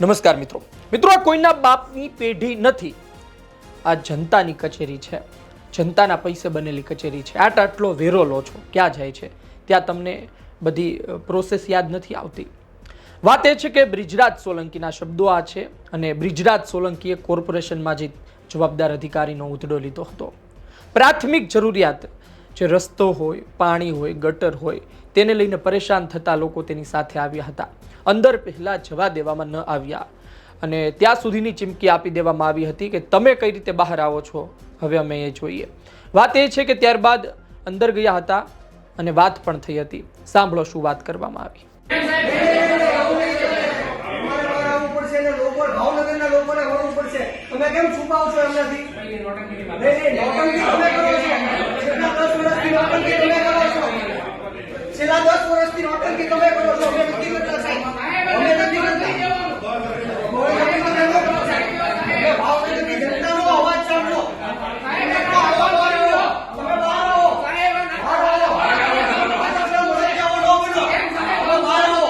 નમસ્કાર મિત્રો. મિત્રો, આ કોઈના બાપની પેઢી નથી. આ જનતાની કચેરી છે. જનતાના પૈસે બનેલી કચેરી છે. આટ આટલો વેરો લો છો. ક્યાં જાય છે? ત્યાં તમને બધી પ્રોસેસ યાદ નથી આવતી. વાત એ છે કે બ્રિજરાજ સોલંકીના શબ્દો આ છે અને બ્રિજરાજ સોલંકીએ કોર્પોરેશનમાં જે જવાબદાર અધિકારીનો ઉધડો લીધો હતો. પ્રાથમિક જરૂરિયાત જે રસ્તો હોય, પાણી હોય, ગટર હોય, તેને લઈને પરેશાન થતા લોકો તેની સાથે આવ્યા હતા. અંદર પહેલાં જવા દેવામાં ન આવ્યા. અને ત્યાં સુધીની ચીમકી આપી દેવામાં આવી હતી કે તમે કઈ રીતે બહાર આવો છો? હવે અમે એ જોઈએ. વાત એ છે કે ત્યારબાદ અંદર ગયા હતા અને વાત પણ થઈ હતી. સાંભળો શું વાત કરવામાં આવી. છેલ્લા દસ વર્ષથી નોટંકી તમે કરો છો. નથી કરતા સાહેબ અમે નથી કરતા અમે નથી કરતા, સાહેબ. અમે ભાવનગરની જનતાનો અવાજ સાંભળો તમે બહાર આવો. તમે બહાર આવો. બહાર આવો. પાછા બધા મોરચીયાઓ ન બનો. તમે બહાર આવો.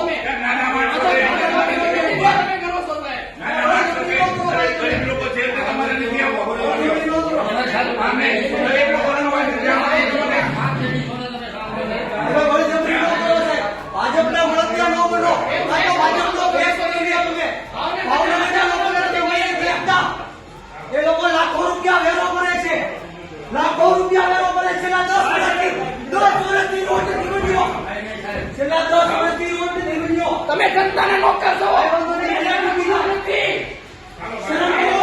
તમે બળજબરી ન કરો સાહેબ. ભાજપના મળતિયા ન બનો. આ તો ભાજપનો ભેસ બની રહ્યા તમે. ભાવનગરના લોકોને તમે વહી નથી આપતા. એ લોકો લાખો રૂપિયા વેરો ભરે છે લાખો રૂપિયા વેરો ભરે છે છેલ્લા દસ વર્ષથી દસ વર્ષથી નોટ નિમણ્યો છેલ્લા દસ વર્ષથી નોટ નિમણ્યો તમે જનતાને નોકર છો ભાઈબંધોને એને ડૂબી દો. શરમ કરો.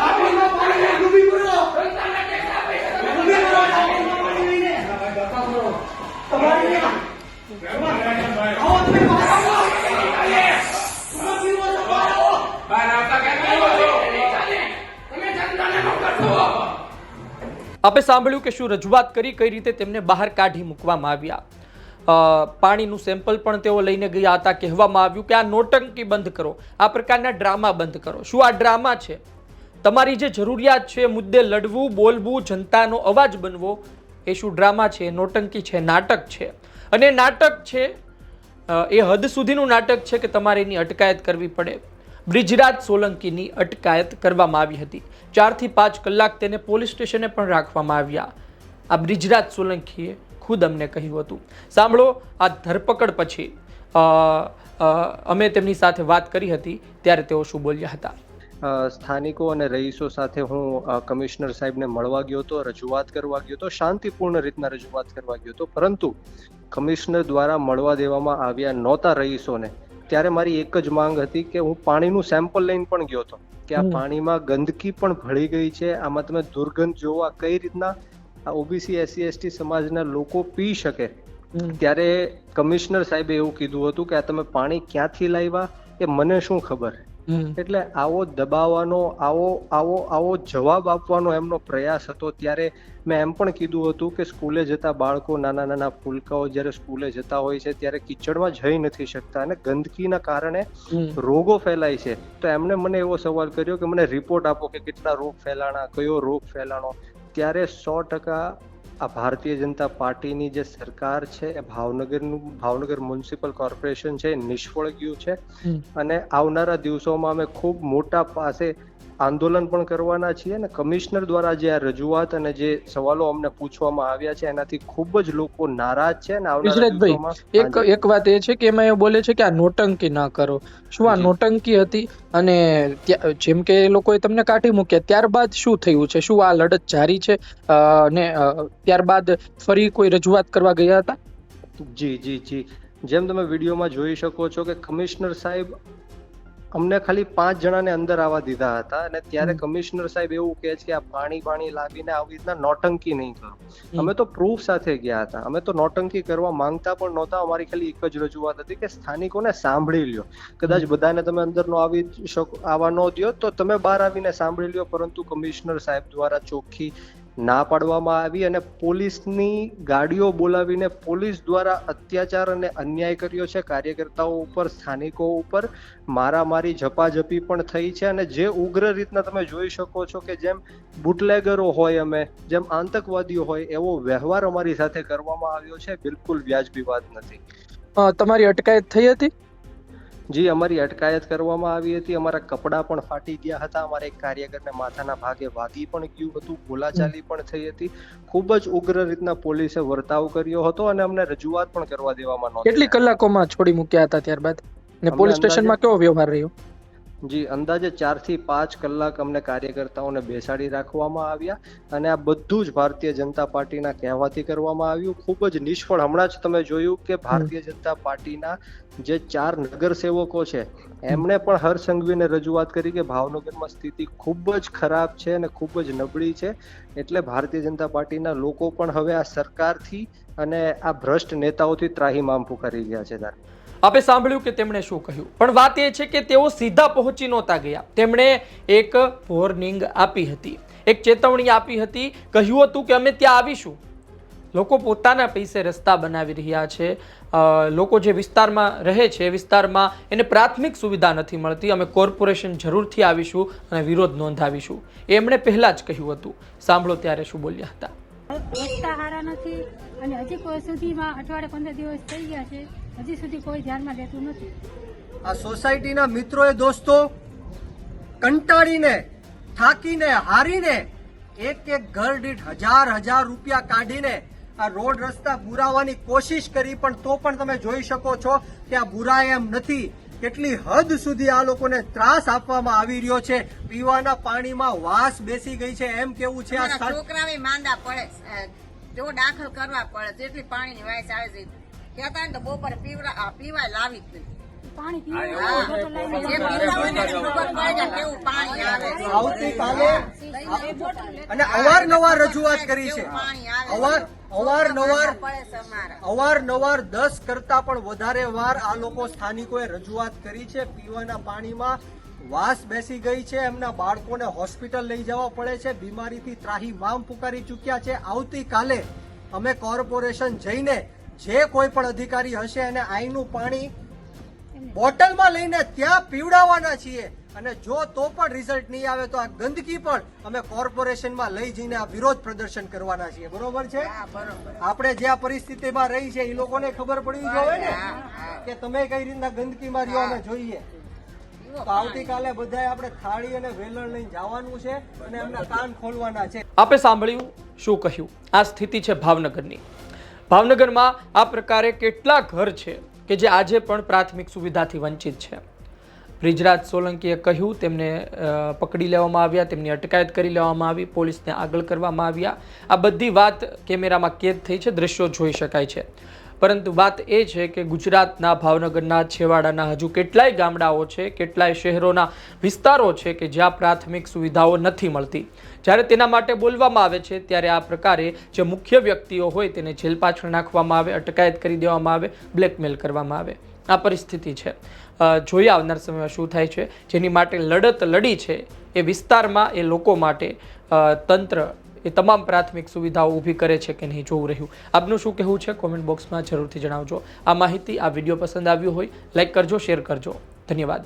લાકડીમાં પાણીને ડૂબી પડો. જનતાને ટેક્સ આપે છે તમે ડૂબી પડો લાકડીમાં પાણી લઈને. તમારી આવો તમે બહાર આવો. તમે પીવો છો બહાર આવો. બહાર આવતા કેમ નહીં બોલો? તમે જનતાને નોકર છો આપે સાંભળ્યું કે શું રજૂઆત કરી, કઈ રીતે તેમને બહાર કાઢી મૂકવામાં આવ્યા? પાણીનું સેમ્પલ પણ તેઓ લઈને ગયા હતા, કહેવામાં આવ્યું કે આ નોટંકી બંધ કરો, આ પ્રકારના ડ્રામા બંધ કરો. શું આ ડ્રામા છે? તમારી જે જરૂરિયાત છે, મુદ્દે લડવું, બોલવું, જનતાનો અવાજ બનવો, એ શું ડ્રામા છે નોટંકી છે, નાટક છે? અને નાટક છે એ હદ સુધીનું નાટક છે કે તમારે એની અટકાયત કરવી પડે. બ્રિજરાજ સોલંકીની અટકાયત કરવામાં આવી હતી. ચારથી પાંચ કલાક તેને પોલીસ સ્ટેશને પણ રાખવામાં આવ્યા. આ બ્રિજરાજ સોલંકીએ ખુદ અમને કહ્યું હતું. સાંભળો, આ ધરપકડ પછી અમે તેમની સાથે વાત કરી હતી, ત્યારે તેઓ શું બોલ્યા હતા? સ્થાનિકો અને રહીશો સાથે હું કમિશનર સાહેબને મળવા ગયો હતો રજૂઆત કરવા ગયો હતો શાંતિપૂર્ણ રીતના રજૂઆત કરવા ગયો હતો. પરંતુ કમિશનર દ્વારા મળવા દેવામાં આવ્યા નહોતા રહીશોને. ત્યારે મારી એક જ માંગ હતી કે હું પાણીનું સેમ્પલ લઈને પણ ગયો હતો. કે આ પાણીમાં ગંદકી પણ ભળી ગઈ છે. આમાં તમે દુર્ગંધ જોવા કઈ રીતના આ ઓબીસી એસસી એસટી સમાજના લોકો પી શકે. ત્યારે કમિશનર સાહેબે એવું કીધું હતું કે આ તમે પાણી ક્યાંથી લાવ્યા? એ મને શું ખબર? એટલે આવો દબાવવાનો આવો આવો આવો જવાબ આપવાનો એમનો પ્રયાસ હતો. ત્યારે મેં એમ પણ કીધું હતું કે સ્કૂલે જતા બાળકો નાના નાના ફૂલકાઓ જ્યારે સ્કૂલે જતા હોય છે ત્યારે કિચડમાં જઈ નથી શકતા અને ગંદકીના કારણે રોગો ફેલાય છે. તો એમણે મને એવો સવાલ કર્યો કે મને રિપોર્ટ આપો કે કેટલા રોગ ફેલાણા કયો રોગ ફેલાણો? ત્યારે સો ટકા આ ભારતીય જનતા પાર્ટીની જે સરકાર છે એ ભાવનગરનું ભાવનગર મ્યુનિસિપલ કોર્પોરેશન છે એ નિષ્ફળ ગયું છે. અને આવનારા દિવસોમાં અમે ખૂબ મોટા પાસે આંદોલન પણ કરવાના છીએ અને કમિશનર દ્વારા જે આ રજૂઆત અને જે સવાલો અમને પૂછવામાં આવ્યા છે એનાથી ખૂબ જ લોકો નારાજ છે અને દિવસોમાં એક એક વાત એ છે કે એમાં એ બોલે છે કે આ નોટંકી ના કરો. શું આ નોટંકી હતી? અને જેમ કે એ લોકોએ તમને કાઢી મૂક્યા ત્યારબાદ શું થયું છે? શું આ લડત જારી છે? અને ત્યારબાદ ફરી કોઈ રજૂઆત કરવા ગયા હતા? જી જી જી. જેમ તમે વિડીયોમાં જોઈ શકો છો કે કમિશનર સાહેબ અમને ખાલી પાંચ જણાને અંદર આવવા દીધા હતા અને ત્યારે કમિશનર સાહેબ એવું કહે છે કે આ પાણી પાણી લાવીને આવી રીતના નોટંકી નહીં કરો. અમે તો પ્રૂફ સાથે ગયા હતા. અમે તો નોટંકી કરવા માંગતા પણ નહોતા. અમારી ખાલી એક જ રજૂઆત હતી કે સ્થાનિકોને સાંભળી લ્યો. કદાચ બધાને તમે અંદર નો આવી શકો આવવા ન દો તો તમે બહાર આવીને સાંભળી લ્યો. પરંતુ કમિશનર સાહેબ દ્વારા ચોખ્ખી ના પાડવામાં આવી અને પોલીસની ગાડીઓ બોલાવીને પોલીસ દ્વારા અત્યાચાર અને અન્યાય કર્યો છે. કાર્યકર્તાઓ ઉપર, સ્થાનિકો ઉપર મારામારી, ઝપાઝપી પણ થઈ છે અને જે ઉગ્ર રીતના તમે જોઈ શકો છો કે જેમ બુટલેગરો હોય અમે, જેમ આતંકવાદીઓ હોય, એવો વ્યવહાર અમારી સાથે કરવામાં આવ્યો છે. બિલકુલ વ્યાજબી વાત નથી. તમારી અટકાયત થઈ હતી? જી અમારી અટકાયત કરવામાં આવી હતી અમારા કપડાં પણ ફાટી ગયા હતા અમારા એક કાર્યકરને માથાના ભાગે વાગી પણ ગયું હતું બોલાચાલી પણ થઈ હતી. ખૂબ જ ઉગ્ર રીતના પોલીસે વર્તાવ કર્યો હતો અને અમને રજૂઆત પણ કરવા દેવામાં નહોતી કેટલી કલાકોમાં છોડી મૂક્યા હતા ત્યારબાદ? ને પોલીસ સ્ટેશનમાં કેવો વ્યવહાર રહ્યો? જી અંદાજે ચારથી પાંચ કલાક અમને કાર્યકર્તાઓને બેસાડી રાખવામાં આવ્યા અને આ બધું જ ભારતીય જનતા પાર્ટીના કહેવાથી કરવામાં આવ્યું. ખૂબ જ નિષ્ફળ. હમણાં જ તમે જોયું કે ભારતીય જનતા પાર્ટીના જે ચાર નગરસેવકો છે એમણે પણ હરસંઘવીને સંઘવીને રજૂઆત કરી કે ભાવનગરમાં સ્થિતિ ખૂબ જ ખરાબ છે અને ખૂબ જ નબળી છે. એટલે ભારતીય જનતા પાર્ટીના લોકો પણ હવે આ સરકારથી અને આ ભ્રષ્ટ નેતાઓથી ત્રાહીમામ પુકારી ગયા છે તાર. આપે સાંભળ્યું કે તેમણે શું કહ્યું? પણ વાત એ છે કે તેઓ સીધા પહોંચી નહોતા ગયા. તેમણે એક વોર્નિંગ આપી હતી. એક ચેતવણી આપી હતી. કહ્યું હતું કે અમે ત્યાં આવીશું. લોકો પોતાના પૈસે રસ્તા બનાવી રહ્યા છે. લોકો જે વિસ્તારમાં રહે છે એ વિસ્તારમાં એને પ્રાથમિક સુવિધા નથી મળતી. અમે કોર્પોરેશન જરૂરથી આવીશું અને વિરોધ નોંધાવીશું. એમણે પહેલાં જ કહ્યું હતું. સાંભળો ત્યારે શું બોલ્યા હતા. રસ્તા સારા નથી અને હજી કોઈ સુધીમાં અઠવાડિયે પંદર દિવસ થઈ ગયા છે હજી સુધી કોઈ ધ્યાનમાં લેતું નથી. આ સોસાયટીના મિત્રોએ દોસ્તો કંટાળીને થાકીને હારીને એક એક ઘર દીઠ હજાર હજાર રૂપિયા કાઢીને આ રોડ રસ્તા બુરાવાની કોશિશ કરી પણ તો પણ તમે જોઈ શકો છો કે આ બુરાય એમ નથી કેટલી હદ સુધી આ લોકોને ત્રાસ આપવામાં આવી રહ્યો છે પીવાના પાણીમાં વાસ બેસી ગઈ છે એમ કેવું છે આ સ્થળ માંદા પડે. જો દાખલ કરવા પડે તેટલી પાણીની વાસ આવે છે કહેતા ને તો બપોરે પીવડા પીવાય લાવી જ નહીં. આવતીકાલે અને અવારનવાર રજૂઆત કરી છે. કેવું પાણી આવે અવાર અવારનવાર પડે છે અમારા. અવારનવાર દસ કરતા પણ વધારે વાર આ લોકો સ્થાનિકોએ રજૂઆત કરી છે. પીવાના પાણીમાં વાસ બેસી ગઈ છે. એમના બાળકોને હોસ્પિટલ લઈ જવા પડે છે. બીમારીથી ત્રાહી મામ પુકારી ચૂક્યા છે. આવતીકાલે અમે કોર્પોરેશન જઈને જે કોઈ પણ અધિકારી હશે એને આઈનું પાણી બોટલમાં લઈને ત્યાં પીવડાવવાના છીએ. અને જો તો પણ રિઝલ્ટ નહીં આવે તો આ ગંદકી પણ અમે કોર્પોરેશનમાં લઈ જઈને આ વિરોધ પ્રદર્શન કરવાના છીએ. બરોબર છે? હા આપણે જે આ પરિસ્થિતિમાં રહી છે એ લોકોને ખબર પડવી જોઈએ ને? કે તમે કઈ રીતના ગંદકીમાં રહ્યો અમે જોઈએ. તો આવતીકાલે બધાએ આપણે થાળી અને વેલણ લઈને જવાનું છે અને એમના કાન ખોલવાના છે. આપે સાંભળ્યું શું કહ્યું? આ સ્થિતિ છે ભાવનગરની. ભાવનગરમાં આ પ્રકારે કેટલા ઘર છે? કે જે આજે પણ પ્રાથમિક સુવિધાથી વંચિત છે. બ્રિજરાજ સોલંકીએ કહ્યું, તેમને પકડી લેવામાં આવ્યા, તેમની અટકાયત કરી લેવામાં આવી, પોલીસને આગળ કરવામાં આવ્યા. આ બધી વાત કેમેરામાં કેદ થઈ છે, દ્રશ્યો જોઈ શકાય છે. પરંતુ વાત એ છે કે ગુજરાતના ભાવનગરના, છેવાડાના હજુ કેટલાય ગામડાઓ છે, કેટલાય શહેરોના વિસ્તારો છે કે જ્યાં પ્રાથમિક સુવિધાઓ નથી મળતી. જ્યારે તેના માટે બોલવામાં આવે છે, ત્યારે આ પ્રકારે જે મુખ્ય વ્યક્તિઓ હોય તેને જેલ પાછળ નાખવામાં આવે, અટકાયત કરી દેવામાં આવે, બ્લેકમેલ કરવામાં આવે. આ પરિસ્થિતિ છે. જોઈ આવનાર સમયમાં શું થાય છે? જેની માટે લડત લડી છે એ વિસ્તારમાં એ લોકો માટે તંત્ર એ તમામ પ્રાથમિક સુવિધાઓ ઊભી કરે છે કે નહીં જોવું રહ્યું. આપનું શું કહેવું છે? કોમેન્ટ બોક્સમાં જરૂરથી જણાવજો. આ માહિતી આ વીડિયો પસંદ આવ્યો હોય લાઇક કરજો શેર કરજો. ધન્યવાદ.